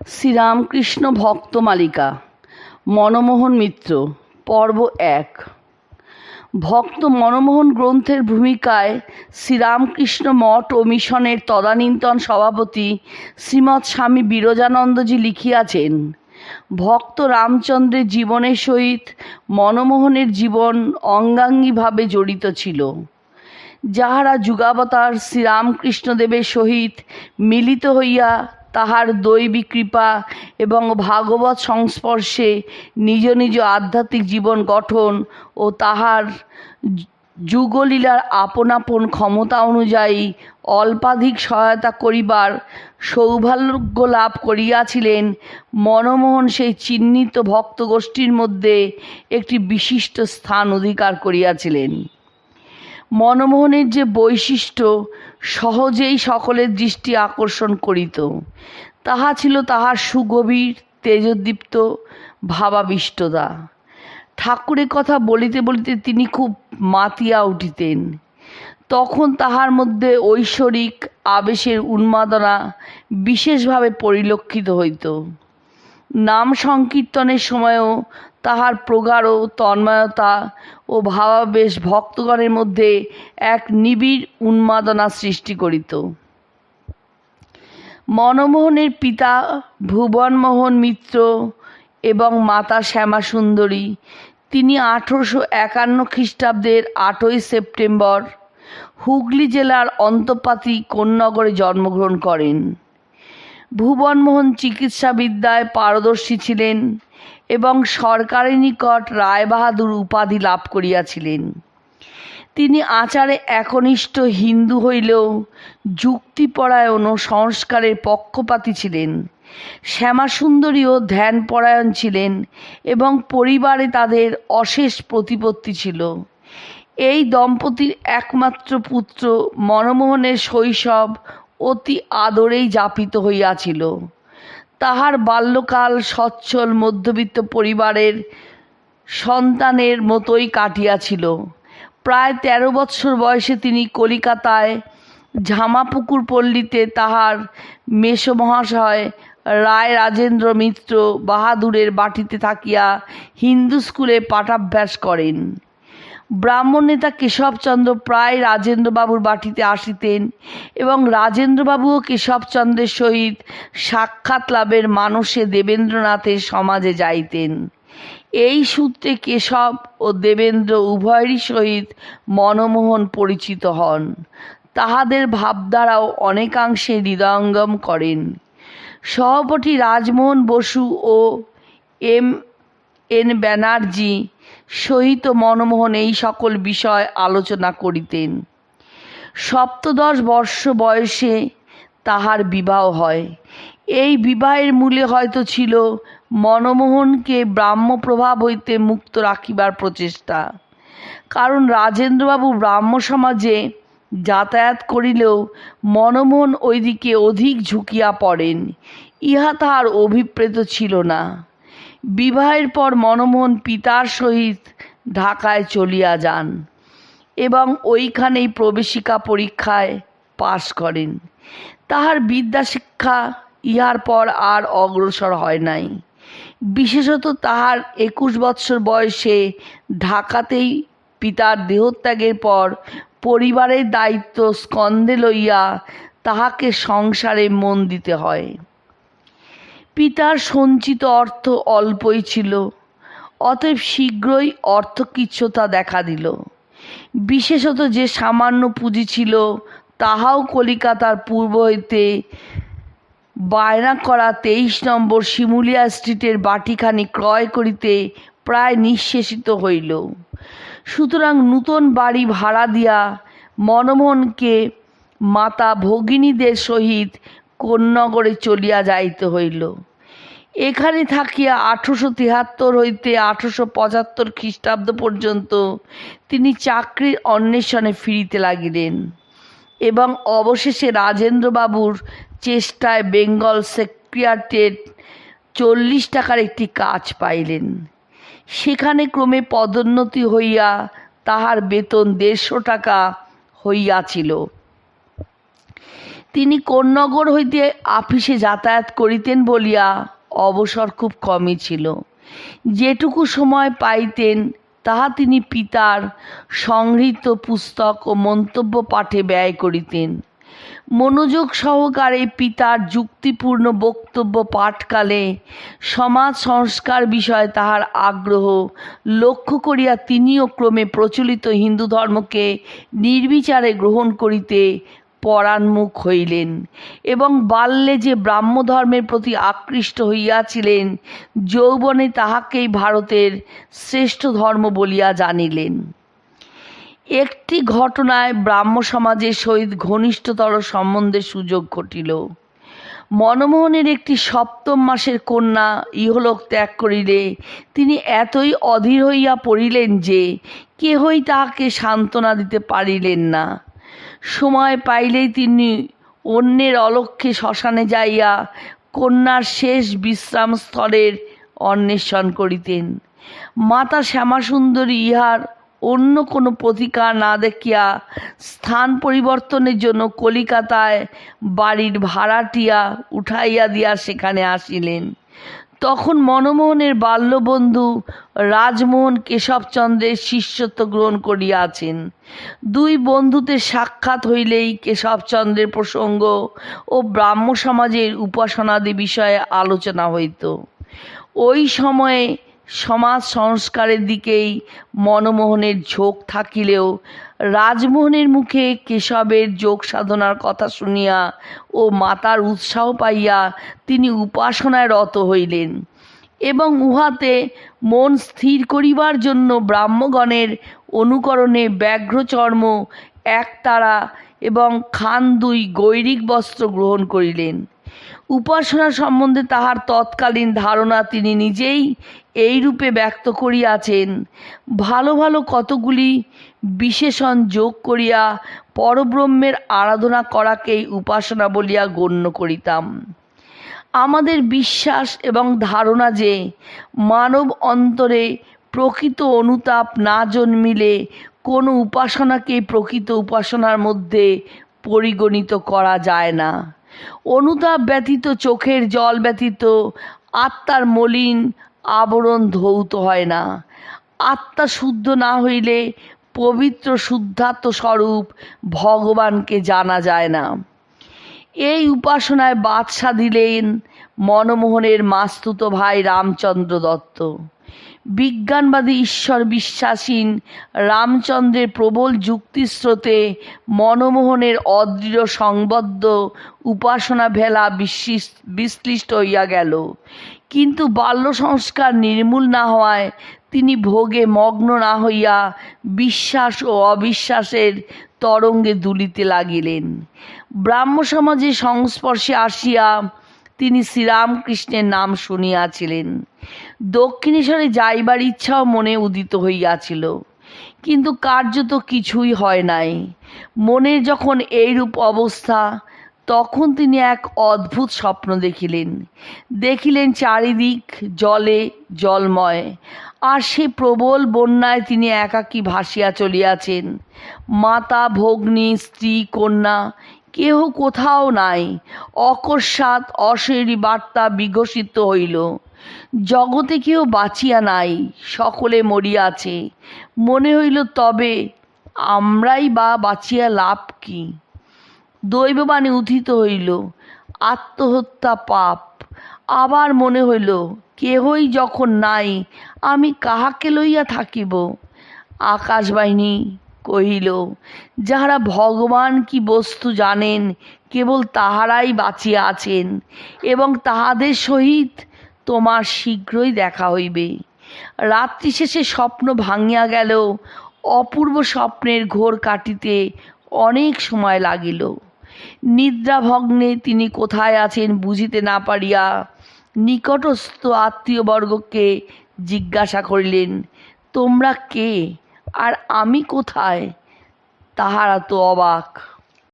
শ্রীরামকৃষ্ণ ভক্ত মালিকা, মনমোহন মিত্র, পর্ব এক। ভক্ত মনমোহন গ্রন্থের ভূমিকায় শ্রীরামকৃষ্ণ মঠ ও মিশনের তদানীন্তন সভাপতি শ্রীমৎ স্বামী বিরজানন্দজি লিখিয়াছেন, ভক্ত রামচন্দ্রের জীবনের সহিত মনমোহনের জীবন অঙ্গাঙ্গিভাবে জড়িত ছিল। যাহারা যুগাবতার শ্রীরামকৃষ্ণদেবের সহিত মিলিত হইয়া তাহার দৈবী কৃপা এবং ভাগবত সংস্পর্শে নিজ নিজ আধ্যাত্মিক জীবন গঠন ও তাহার যুগলীলার আপন আপন ক্ষমতা অনুযায়ী অল্পাধিক সহায়তা করিবার সৌভাগ্য লাভ করিয়াছিলেন, মনমোহন সেই চিহ্নিত ভক্তগোষ্ঠীর মধ্যে একটি বিশিষ্ট স্থান অধিকার করিয়াছিলেন। মনমোহনের যে বৈশিষ্ট্য সহজেই সকলের দৃষ্টি আকর্ষণ করিত, তাহা ছিল তাহার সুগভীর তেজদীপ্ত ভাবাবিষ্টতা। ঠাকুরের কথা বলিতে বলিতে তিনি খুব মাতিয়া উঠিতেন। তখন তাহার মধ্যে ঐশ্বরিক আবেশের উন্মাদনা বিশেষভাবে পরিলক্ষিত হইত। নাম সংকীর্তনের সময়ও তাহার প্রগাঢ় তন্ময়তা ও ভাবাবেশ ভক্তগণের মধ্যে এক নিবিড় উন্মাদনা সৃষ্টি করিত। মনমোহনের পিতা ভুবনমোহন মিত্র এবং মাতা শ্যামা সুন্দরী তিনি আঠেরোশো একান্ন খ্রিস্টাব্দের আটই সেপ্টেম্বর হুগলি জেলার অন্তপাতি কোন্নগরে জন্মগ্রহণ করেন। ভুবনমোহন চিকিৎসাবিদ্যায় পারদর্শী ছিলেন। এবং সরকারের নিকট রায়বাহাদুর উপাধি লাভ করিয়াছিলেন। তিনি আচারে একনিষ্ঠ হিন্দু হইলেও যুক্তিপরায়ণ ও সংস্কারের পক্ষপাতী ছিলেন। শ্যামাসুন্দরীও ধ্যানপরায়ণ ছিলেন এবং পরিবারে তাদের অশেষ প্রতিপত্তি ছিল। এই দম্পতির একমাত্র পুত্র মনমোহনের শৈশব অতি আদরেই যাপিত হইয়াছিল। তাহার বাল্যকাল সচ্ছল মধ্যবিত্ত পরিবারের সন্তানের মতোই কাটিয়াছিল। প্রায় তেরো বৎসর বয়সে তিনি কলিকাতায় ঝামাপুকুর পল্লীতে তাহার মেসমহাশয় রায় রাজেন্দ্র মিত্র বাহাদুরের বাটিতে থাকিয়া হিন্দু স্কুলে পাঠাভ্যাস করেন। ব্রাহ্মণ নেতা কেশবচন্দ্র প্রায় রাজেন্দ্রবাবুর বাটিতে আসিতেন এবং রাজেন্দ্রবাবুও কেশবচন্দ্রের সহিত সাক্ষাৎ লাভের মানসে দেবেন্দ্রনাথের সমাজে যাইতেন। এই সূত্রে কেশব ও দেবেন্দ্র উভয়েরই সহিত মনমোহন পরিচিত হন। তাহাদের ভাবধারাও অনেকাংশে হৃদয়ঙ্গম করেন। সভাপতি রাজমোহন বসু ও এম এন ব্যানার্জি সহিত মনমোহন এই সকল বিষয় আলোচনা করিতেন। সপ্তদশ বর্ষ বয়সে তাহার বিবাহ হয়। এই বিবাহের মূলে হয়তো ছিল মনমোহনকে ব্রাহ্ম প্রভাব হইতে মুক্ত রাখিবার প্রচেষ্টা। কারণ রাজেন্দ্রবাবু ব্রাহ্ম সমাজে যাতায়াত করিলেও মনমোহন ওইদিকে অধিক ঝুঁকিয়া পড়েন। ইহা তাহার অভিপ্রেত ছিল না। বিবাহের পর মনমোহন পিতার সহিত ঢাকায় চলিয়া যান এবং ওইখানেই প্রবেশিকা পরীক্ষায় পাশ করেন। তাহার বিদ্যাশিক্ষা ইহার পর আর অগ্রসর হয় নাই। বিশেষত তাহার একুশ বৎসর বয়সে ঢাকাতেই পিতার দেহত্যাগের পর পরিবারের দায়িত্ব স্কন্ধে লইয়া তাহাকে সংসারে মন দিতে হয়। পিতার সঞ্চিত অর্থ অল্পই ছিল, অতএব শীঘ্রই অর্থকিচ্ছতা দেখা দিল। বিশেষত যে সামান্য পুঁজি ছিল, তাহাও কলিকাতার পূর্ব হইতে বায়না করা তেইশ নম্বর শিমুলিয়া স্ট্রিটের বাটিখানি ক্রয় করিতে প্রায় নিঃশেষিত হইল। সুতরাং নূতন বাড়ি ভাড়া দিয়া মনমোহনকে মাতা ভগিনীদের সহিত কোন্নগরে চলিয়া যাইতে হইল। এখানে থাকিয়া আঠারোশো তিয়াত্তর হইতে আঠারোশো পঁচাত্তর খ্রিস্টাব্দ পর্যন্ত তিনি চাকরির অন্বেষণে ফিরিতে লাগিলেন এবং অবশেষে রাজেন্দ্রবাবুর চেষ্টায় বেঙ্গল সেক্রেটারিয়েট চল্লিশ টাকার একটি কাজ পাইলেন। সেখানে ক্রমে পদোন্নতি হইয়া তাহার বেতন দেড়শো টাকা হইয়াছিল। তিনি কোন্নগর হইতে আপিসে যাতায়াত করিতেন বলিয়া অবসর খুব কমই ছিল। যেটুকু সময় পাইতেন, তাহা তিনি পিতার সংগৃহীত পুস্তক ও মন্তব্য পাঠে ব্যয় করিতেন। মনোযোগ সহকারে পিতার যুক্তিপূর্ণ বক্তব্য পাঠকালে সমাজ সংস্কার বিষয়ে তাহার আগ্রহ লক্ষ্য করিয়া তিনিও ক্রমে প্রচলিত হিন্দু ধর্মকে নির্বিচারে গ্রহণ করিতে পরাণমুখ হইলেন এবং বাল্যে যে ব্রাহ্মধর্মের প্রতি আকৃষ্ট হইয়াছিলেন, যৌবনে তাহাকেই ভারতের শ্রেষ্ঠ ধর্ম বলিয়া জানিলেন। একটি ঘটনায় ব্রাহ্ম সমাজের সহিত ঘনিষ্ঠতর সম্বন্ধের সুযোগ ঘটিল। মনমোহনের একটি সপ্তম মাসের কন্যা ইহলোক ত্যাগ করিলে তিনি এতই অধীর হইয়া পড়িলেন যে কেহই তাহাকে সান্ত্বনা দিতে পারিলেন না। সময় পাইলেই তিনি অন্যের অলক্ষ্যে শ্মশানে যাইয়া কন্যার শেষ বিশ্রাম স্থলের অন্বেষণ করিতেন। মাতা শ্যামাসুন্দরী ইহার অন্য কোনো প্রতিকার না দেখিয়া স্থান পরিবর্তনের জন্য কলিকাতায় বাড়ির ভাড়াটিয়া উঠাইয়া দিয়া সেখানে আসিলেন। তখন মনমোহনের বাল্যবন্ধু রাজমোহন কেশবচন্দ্রের শিষ্যত্ব গ্রহণ করিয়াছেন। দুই বন্ধুতে সাক্ষাৎ হইলেই কেশবচন্দ্রের প্রসঙ্গ ও ব্রাহ্ম সমাজের উপাসনাদি বিষয়ে আলোচনা হইত। ওই সময়ে সমাজ সংস্কারের দিকেই মনমোহনের ঝোঁক থাকিলেও রাজমোহনের মুখে কেশবের যোগ সাধনার কথা শুনিয়া ও মাতার উৎসাহ পাইয়া তিনি উপাসনায় রত হইলেন এবং উহাতে মন স্থির করিবার জন্য ব্রাহ্মগণের অনুকরণে ব্যাঘ্রচর্ম একতারা এবং খান দুই গৈরিক বস্ত্র গ্রহণ করিলেন। উপাসনা সম্বন্ধে তাহার তৎকালীন ধারণা তিনি নিজেই এই রূপে ব্যক্ত করিয়াছেন। ভালো ভালো কতগুলি বিশেষণ যোগ করিয়া পরব্রহ্মের আরাধনা করাকেই উপাসনা বলিয়া গণ্য করিতাম। আমাদের বিশ্বাস এবং ধারণা যে মানব অন্তরে প্রকৃত অনুতাপ না জন্মিলে কোনো উপাসনাকে প্রকৃত উপাসনার মধ্যে পরিগণিত করা যায় না। অনুতাপ ব্যতীত, চোখের জল ব্যতীত, আত্মার মলিন আবরণ ধৌত হয় না। আত্মা শুদ্ধ না হইলে পবিত্র শুদ্ধাত্ম স্বরূপ ভগবানকে জানা যায় না। এই উপাসনায় বাদশা দিলেন মনমোহনের মাস্তুত ভাই রামচন্দ্র দত্ত। বিজ্ঞানবাদী ঈশ্বর বিশ্বাসীন রামচন্দ্রের প্রবল যুক্তিস্রোতে মনমোহনের অদৃঢ় সংবদ্ধ উপাসনা ভেলা বিশ্লিষ্ট- হইয়া গেল। কিন্তু বাল্য সংস্কার নির্মূল না হওয়ায় তিনি ভোগে মগ্ন না হইয়া বিশ্বাস ও অবিশ্বাসের তরঙ্গে দুলিতে লাগিলেন। ব্রাহ্ম সমাজের সংস্পর্শে আসিয়া তিনি শ্রীরামকৃষ্ণের নাম শুনিয়াছিলেন। দক্ষিণেশ্বরে যাইবার ইচ্ছাও মনে উদিত হইয়াছিল। কিন্তু কার্য তো কিছুই হয় নাই। মনের যখন এইরূপ অবস্থা, তখন তিনি এক অদ্ভুত স্বপ্ন দেখিলেন। দেখিলেন চারিদিক জলে জলময়, আর সে প্রবল বন্যায় তিনি একাকী ভাসিয়া চলিয়াছেন। মাতা, ভগ্নী, স্ত্রী, কন্যা কেহ কোথাও নাই। অকস্মাৎ অশরীরী বার্তা বিকশিত হইল। জগতে কেউ বাঁচিয়া নাই, সকলে মরিয়াছে মনে হইল, তবে আমরাই বা বাঁচিয়া লাভ কি? দৈববাণী উথিত হইল, আত্মহত্যা পাপ। আবার মনে হইল, কেহই যখন নাই, আমি কাহাকে লইয়া থাকিব? আকাশবাহিনী কহিল, যাহারা ভগবান কি বস্তু জানেন, কেবল তাহারাই বাঁচিয়া আছেন এবং তাহাদের সহিত তোমার শীঘ্রই দেখা হইবে। রাত্রি শেষে স্বপ্ন ভাঙিয়া গেল, অপূর্ব স্বপ্নের ঘোর কাটিতে অনেক সময় লাগিল। নিদ্রাভগ্নে তিনি কোথায় আছেন বুঝিতে না পারিয়া নিকটস্থ আত্মীয়বর্গকে জিজ্ঞাসা করিলেন, তোমরা কে? আর আমি কোথায়? তাহারা তো অবাক।